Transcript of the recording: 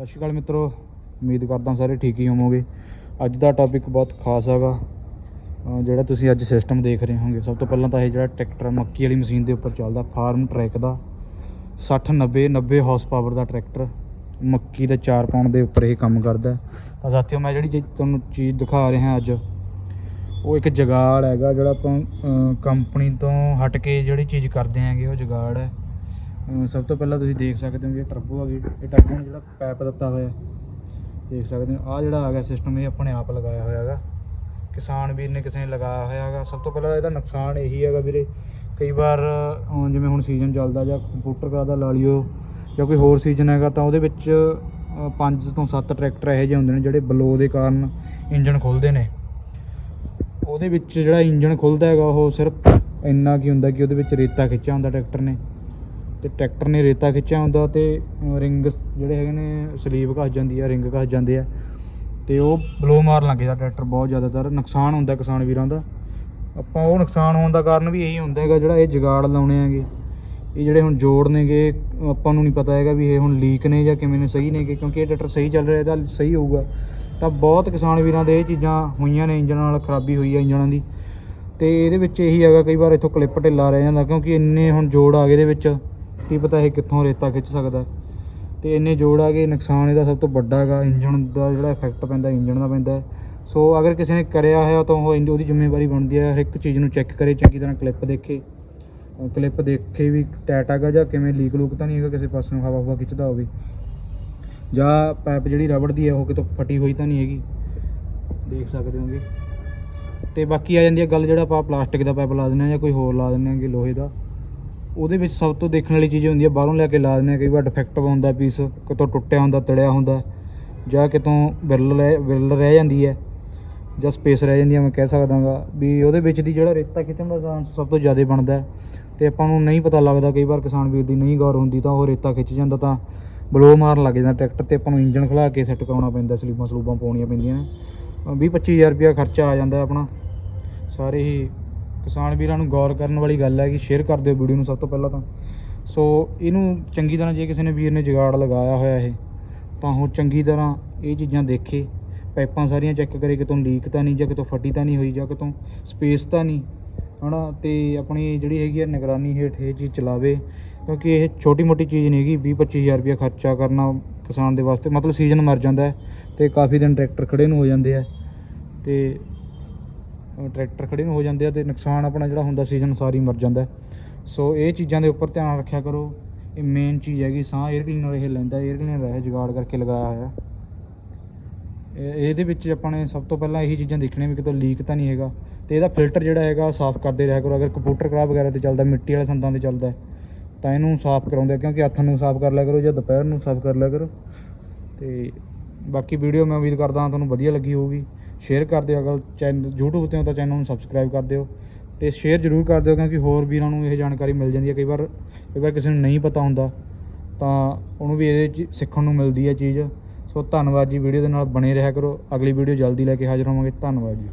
ਸਤਿ ਸ਼੍ਰੀ ਅਕਾਲ ਮਿੱਤਰੋ, ਉਮੀਦ ਕਰਦਾ ਸਾਰੇ ਠੀਕ ਹੀ ਹੋਵੋਗੇ। ਅੱਜ ਦਾ ਟੌਪਿਕ ਬਹੁਤ ਖਾਸ ਹੈਗਾ। ਜਿਹੜਾ ਤੁਸੀਂ ਅੱਜ ਸਿਸਟਮ ਦੇਖ ਰਹੇ ਹੋਗੇ ਸਭ ਤੋਂ ਪਹਿਲਾਂ ਤਾਂ ਇਹ ਜਿਹੜਾ ਟਰੈਕਟਰ ਮੱਕੀ ਵਾਲੀ ਮਸ਼ੀਨ ਦੇ ਉੱਪਰ ਚੱਲਦਾ ਫਾਰਮ ਟਰੈਕ ਦਾ। 60 90 90 ਹਾਰਸ ਪਾਵਰ ਦਾ ਟਰੈਕਟਰ, ਮੱਕੀ ਦੇ 4 ਪਾਉਣ ਦੇ ਉੱਪਰ ਇਹ ਕੰਮ ਕਰਦਾ। ਤਾਂ ਸਾਥੀਓ, ਮੈਂ ਜਿਹੜੀ ਚੀਜ਼ ਤੁਹਾਨੂੰ ਚੀਜ਼ ਦਿਖਾ ਰਿਹਾ ਅੱਜ, ਉਹ ਇੱਕ ਜਗਾੜ ਹੈਗਾ, ਜਿਹੜਾ ਆਪਾਂ ਕੰਪਨੀ ਤੋਂ ਹਟ ਕੇ ਜਿਹੜੀ ਚੀਜ਼ ਕਰਦੇ ਆਂਗੇ ਉਹ ਜਗਾੜ ਹੈ। ਸਭ ਤੋਂ ਪਹਿਲਾਂ ਤੁਸੀਂ ਦੇਖ ਸਕਦੇ ਹੋ ਕਿ ਟਰਬੋ ਹੈਗੀ ਇਹ ਟਰਬੋ ਨੂੰ ਜਿਹੜਾ ਪੈਪ ਦਿੱਤਾ ਹੋਇਆ ਦੇਖ ਸਕਦੇ ਹੋ। ਆ ਜਿਹੜਾ ਹੈਗਾ ਸਿਸਟਮ ਇਹ ਆਪਣੇ ਆਪ ਲਗਾਇਆ ਹੋਇਆ ਹੈਗਾ। ਕਿਸਾਨ ਵੀਰ ਨੇ ਕਿਸੇ ਨੇ ਲਗਾਇਆ ਹੋਇਆ ਹੈਗਾ। ਸਭ ਤੋਂ ਪਹਿਲਾਂ ਇਹਦਾ ਨੁਕਸਾਨ ਇਹੀ ਹੈਗਾ ਵੀਰੇ। ਕਈ ਵਾਰ ਜਿਵੇਂ ਹੁਣ ਸੀਜ਼ਨ ਚੱਲਦਾ ਜਾਂ ਕੰਪਿਊਟਰ ਕਰਾ ਦਾ ਲਾ ਲਿਓ ਜਾਂ ਕੋਈ ਹੋਰ ਸੀਜ਼ਨ ਹੈਗਾ, ਤਾਂ ਉਹਦੇ ਵਿੱਚ 5 ਤੋਂ 7 ਟਰੈਕਟਰ ਇਹੋ ਜਿਹੇ ਹੁੰਦੇ ਨੇ ਜਿਹੜੇ ਬਲੋ ਦੇ ਕਾਰਨ ਇੰਜਨ ਖੁੱਲਦੇ ਨੇ। ਉਹਦੇ ਵਿੱਚ ਜਿਹੜਾ ਇੰਜਨ ਖੁੱਲਦਾ ਹੈਗਾ, ਉਹ ਸਿਰਫ ਇੰਨਾ ਕੀ ਹੁੰਦਾ ਕਿ ਉਹਦੇ ਵਿੱਚ ਰੇਤਾ ਖਿੱਚਿਆ ਹੁੰਦਾ ਟਰੈਕਟਰ ਨੇ। ਤੇ ਟਰੈਕਟਰ ਨੇ ਰੇਤਾ ਖਿੱਚਿਆ ਹੁੰਦਾ ਤੇ ਰਿੰਗ ਜਿਹੜੇ ਹੈਗੇ ਨੇ ਸਲੀਪ ਘਸ ਜਾਂਦੀ ਆ, ਰਿੰਗ ਘਸ ਜਾਂਦੇ ਆ। ਤੇ ਉਹ ਬਲੋ ਮਾਰ ਲੱਗ ਜਾਂਦਾ ਟਰੈਕਟਰ ਬਹੁਤ ਜ਼ਿਆਦਾਤਰ। ਨੁਕਸਾਨ ਹੁੰਦਾ ਕਿਸਾਨ ਵੀਰਾਂ ਦਾ। ਆਪਾਂ ਉਹ ਨੁਕਸਾਨ ਹੋਣ ਦਾ ਕਾਰਨ ਵੀ ਇਹੀ ਹੁੰਦਾ ਹੈਗਾ ਜਿਹੜਾ ਇਹ ਜਗਾੜ ਲਾਉਣੇ ਹੈਗੇ। ਇਹ ਜਿਹੜੇ ਹੁਣ ਜੋੜ ਨੇਗੇ, ਆਪਾਂ ਨੂੰ ਨਹੀਂ ਪਤਾ ਹੈਗਾ ਵੀ ਇਹ ਹੁਣ ਲੀਕ ਨੇ ਜਾਂ ਕਿਵੇਂ ਨੇ, ਸਹੀ ਨੇਗੇ, ਕਿਉਂਕਿ ਇਹ ਟਰੈਕਟਰ ਸਹੀ ਚੱਲ ਰਿਹਾ, ਇਹਦਾ ਸਹੀ ਹੋਊਗਾ। ਤਾਂ ਬਹੁਤ ਕਿਸਾਨ ਵੀਰਾਂ ਦੇ ਇਹ ਚੀਜ਼ਾਂ ਹੋਈਆਂ ਨੇ, ਇੰਜਨ ਨਾਲ ਖਰਾਬੀ ਹੋਈ ਹੈ ਇੰਜਨਾਂ ਦੀ। ਤੇ ਇਹਦੇ ਵਿੱਚ ਇਹੀ ਹੈਗਾ, ਕਈ ਵਾਰ ਇੱਥੋਂ ਕਲਿੱਪ ਢਿੱਲਾ ਰਹਿ ਜਾਂਦਾ, ਕਿਉਂਕਿ ਇੰਨੇ ਹੁਣ ਜੋੜ ਆ ਗਏ ਇਹਦੇ ਵਿੱਚ। ਕੀ ਪਤਾ ਇਹ ਕਿੱਥੋਂ ਰੇਤਾ ਖਿੱਚ ਸਕਦਾ। ਤੇ ਇੰਨੇ ਜੋੜ ਆ ਗਏ, ਨੁਕਸਾਨ ਇਹਦਾ ਸਭ ਤੋਂ ਵੱਡਾ ਹੈਗਾ, ਇੰਜਣ ਦਾ ਜਿਹੜਾ ਇਫੈਕਟ ਪੈਂਦਾ, ਇੰਜਣ ਦਾ ਪੈਂਦਾ ਸੋ ਅਗਰ ਕਿਸੇ ਨੇ ਕਰਿਆ ਹੋਇਆ ਤਾਂ ਉਹ ਇੰਜ- ਉਹਦੀ ਜ਼ਿੰਮੇਵਾਰੀ ਬਣਦੀ ਹੈ, ਹਰ ਇੱਕ ਚੀਜ਼ ਨੂੰ ਚੈੱਕ ਕਰੇ, ਚੰਗੀ ਤਰ੍ਹਾਂ ਕਲਿੱਪ ਦੇਖੇ। ਕਲਿੱਪ ਦੇਖੇ ਵੀ ਟੈਟ ਹੈਗਾ ਜਾਂ ਕਿਵੇਂ ਲੀਕ ਲੂਕ ਤਾਂ ਨਹੀਂ ਹੈਗਾ, ਕਿਸੇ ਪਾਸੇ ਨੂੰ ਹਵਾ ਹਵਾ ਖਿੱਚਦਾ ਹੋਵੇ। ਜਾਂ ਪਾਈਪ ਜਿਹੜੀ ਰਬੜ ਦੀ ਹੈ, ਉਹ ਕਿਤੋਂ ਫਟੀ ਹੋਈ ਤਾਂ ਨਹੀਂ ਹੈਗੀ। ਦੇਖ ਸਕਦੇ ਹੋਗੇ। ਤੇ ਬਾਕੀ ਆ ਜਾਂਦੀ ਹੈ ਗੱਲ ਜਿਹੜਾ ਆਪਾਂ ਪਲਾਸਟਿਕ ਦਾ ਪਾਈਪ ਲਾ ਦਿੰਦੇ ਹਾਂ ਜਾਂ ਕੋਈ ਹੋਰ ਲਾ ਦਿੰਦੇ ਹਾਂਗੇ, ਲੋਹੇ ਦਾ। ਉਹਦੇ ਵਿੱਚ ਸਭ ਤੋਂ ਦੇਖਣ ਵਾਲੀ ਚੀਜ਼ ਹੁੰਦੀ ਹੈ, ਬਾਹਰੋਂ ਲੈ ਕੇ ਲਾ ਦਿੰਦੇ ਹਾਂ, ਕਈ ਵਾਰ ਡਿਫੈਕਟਿਵ ਹੁੰਦਾ ਪੀਸ ਕਿਤੋਂ ਟੁੱਟਿਆ ਹੁੰਦਾ ਤੜਿਆ ਹੁੰਦਾ, ਜਾਂ ਕਿਤੋਂ ਬਿਰਲ ਰਹਿ ਵਿਰਲ ਰਹਿ ਜਾਂਦੀ ਹੈ, ਜਾਂ ਸਪੇਸ ਰਹਿ ਜਾਂਦੀ ਹੈ, ਮੈਂ ਕਹਿ ਸਕਦਾਗਾ ਵੀ ਉਹਦੇ ਵਿੱਚ ਦੀ ਜਿਹੜਾ ਰੇਤਾ ਖਿੱਚਣ ਦਾ ਚਾਂਸ ਸਭ ਤੋਂ ਜ਼ਿਆਦਾ ਬਣਦਾ ਹੈ। ਤੇ ਆਪਾਂ ਨੂੰ ਨਹੀਂ ਪਤਾ ਲੱਗਦਾ, ਕਈ ਵਾਰ ਕਿਸਾਨ ਵੀਰ ਦੀ ਨਹੀਂ ਗੌਰ ਹੁੰਦੀ, ਤਾਂ ਉਹ ਰੇਤਾ ਖਿੱਚ ਜਾਂਦਾ, ਤਾਂ ਬਲੋ ਮਾਰਨ ਲੱਗ ਜਾਂਦਾ ਟਰੈਕਟਰ ਤੇ, ਆਪਾਂ ਨੂੰ ਇੰਜਨ ਖਲਾ ਕੇ ਸੈੱਟ ਕਰਾਉਣਾ ਪੈਂਦਾ ਸਲੀਬਾਂ ਸਲੂਬਾਂ ਪਾਉਣੀਆਂ ਪੈਂਦੀਆਂ ਨੇ। 20 25000 ਰੁਪਇਆ ਖਰਚਾ ਆ ਜਾਂਦਾ ਆਪਣਾ, ਸਾਰੇ ਹੀ ਕਿਸਾਨ ਵੀਰਾਂ ਨੂੰ ਗੌਰ ਕਰਨ ਵਾਲੀ ਗੱਲ ਹੈ ਕਿ ਸ਼ੇਅਰ ਕਰ ਦਿਓ ਵੀਡੀਓ ਨੂੰ ਸਭ ਤੋਂ ਪਹਿਲਾਂ ਤਾਂ। ਸੋ ਇਹਨੂੰ ਚੰਗੀ ਤਰ੍ਹਾਂ ਜੇ ਕਿਸੇ ਨੇ ਵੀਰ ਨੇ ਜਗਾੜ ਲਗਾਇਆ ਹੋਇਆ ਇਹ, ਤਾਂ ਉਹ ਚੰਗੀ ਤਰ੍ਹਾਂ ਇਹ ਚੀਜ਼ਾਂ ਦੇਖੇ। ਪਾਈਪਾਂ ਸਾਰੀਆਂ ਚੈੱਕ ਕਰੇ, ਕਿਤੋਂ ਲੀਕ ਤਾਂ ਨਹੀਂ ਜਾਂ ਕਿਤੋਂ ਫਟੀ ਤਾਂ ਨਹੀਂ ਹੋਈ ਜਾਂ ਕਿਤੋਂ ਸਪੇਸ ਤਾਂ ਨਹੀਂ, ਹਨਾ? ਤੇ ਆਪਣੀ ਜਿਹੜੀ ਹੈਗੀ ਹੈ ਨਿਗਰਾਨੀ ਹੇਠ ਇਹ ਚੀਜ਼ ਚਲਾਵੇ, ਕਿਉਂਕਿ ਇਹ ਛੋਟੀ ਮੋਟੀ ਚੀਜ਼ ਨਹੀਂ ਹੈਗੀ 20 25000 ਰੁਪਇਆ ਖਰਚਾ ਕਰਨਾ ਕਿਸਾਨ ਦੇ ਵਾਸਤੇ, ਮਤਲਬ ਸੀਜ਼ਨ ਮਰ ਜਾਂਦਾ ਹੈ ਤੇ ਕਾਫੀ ਦਿਨ ਟਰੈਕਟਰ ਖੜੇ ਨੂੰ ਹੋ ਜਾਂਦੇ ਆ। ਤੇ ਟਰੈਕਟਰ ਖੜੇ ਨੂੰ ਹੋ ਜਾਂਦੇ ਆ ਤੇ ਨੁਕਸਾਨ ਆਪਣਾ ਜਿਹੜਾ ਹੁੰਦਾ ਸੀਜ਼ਨ ਸਾਰੀ ਮਰ ਜਾਂਦਾ ਸੋ ਇਹ ਚੀਜ਼ਾਂ ਦੇ ਉੱਪਰ ਧਿਆਨ ਰੱਖਿਆ ਕਰੋ। ਇਹ ਮੇਨ ਚੀਜ਼ ਹੈਗੀ, ਸਾਹ 에ਅਰ ਕਲੀਨਰ ਇਹ ਲੈਂਦਾ 에ਅਰ ਕਲੀਨਰ ਇਹ ਜੁਗਾੜ ਕਰਕੇ ਲਗਾਇਆ ਹੋਇਆ। ਇਹ- ਇਹਦੇ ਵਿੱਚ ਆਪਾਂ ਨੇ ਸਭ ਤੋਂ ਪਹਿਲਾਂ ਇਹੀ ਚੀਜ਼ਾਂ ਦੇਖਣੀਆਂ ਵੀ ਕਿਤੋਂ ਲੀਕ ਤਾਂ ਨਹੀਂ ਹੈਗਾ। ਤੇ ਇਹਦਾ ਫਿਲਟਰ ਜਿਹੜਾ ਹੈਗਾ ਸਾਫ਼ ਕਰਦੇ ਰਿਹਾ ਕਰੋ। ਅਗਰ ਕੰਪਿਊਟਰ ਕਰਾ ਵਗੈਰਾ ਤੇ ਚੱਲਦਾ, ਮਿੱਟੀ ਵਾਲੇ ਸੰਦਾਂ ਤੇ ਚੱਲਦਾ ਤਾਂ ਇਹਨੂੰ ਸਾਫ਼ ਕਰਾਉਂਦੇ ਕਿਉਂਕਿ ਹੱਥਾਂ ਨੂੰ ਸਾਫ਼ ਕਰ ਲਿਆ ਕਰੋ ਜਾਂ ਦੁਪਹਿਰ ਨੂੰ ਸਾਫ਼ ਕਰ ਲਿਆ ਕਰੋ। ਤੇ ਬਾਕੀ ਵੀਡੀਓ ਮੈਂ ਉਮੀਦ ਕਰਦਾ ਹਾਂ ਤੁਹਾਨੂੰ ਵਧੀਆ ਲੱਗੀ ਹੋਊਗੀ। ਸ਼ੇਅਰ ਕਰ ਦਿਓ ਅਗਰ ਚੈਨਲ YouTube ਤੇ ਹੋ ਤਾਂ ਚੈਨਲ ਨੂੰ ਸਬਸਕ੍ਰਾਈਬ ਕਰ ਦਿਓ ਤੇ ਸ਼ੇਅਰ ਜ਼ਰੂਰ ਕਰ ਦਿਓ ਕਿਉਂਕਿ ਹੋਰ ਵੀਰਾਂ ਨੂੰ ਇਹ ਜਾਣਕਾਰੀ ਮਿਲ ਜਾਂਦੀ ਹੈ। ਕਈ ਵਾਰ ਕਈ ਵਾਰ ਕਿਸੇ ਨੂੰ ਨਹੀਂ ਪਤਾ ਹੁੰਦਾ, ਤਾਂ ਉਹਨੂੰ ਵੀ ਇਹਦੇ 'ਚ, ਸਿੱਖਣ ਨੂੰ ਮਿਲਦੀ ਹੈ ਚੀਜ਼। ਸੋ ਧੰਨਵਾਦ ਜੀ, ਵੀਡੀਓ ਦੇ ਨਾਲ ਬਣੇ ਰਿਹਾ ਕਰੋ। ਅਗਲੀ ਵੀਡੀਓ ਜਲਦੀ ਲੈ ਕੇ ਹਾਜ਼ਰ ਹੋਵਾਂਗੇ। ਧੰਨਵਾਦ ਜੀ।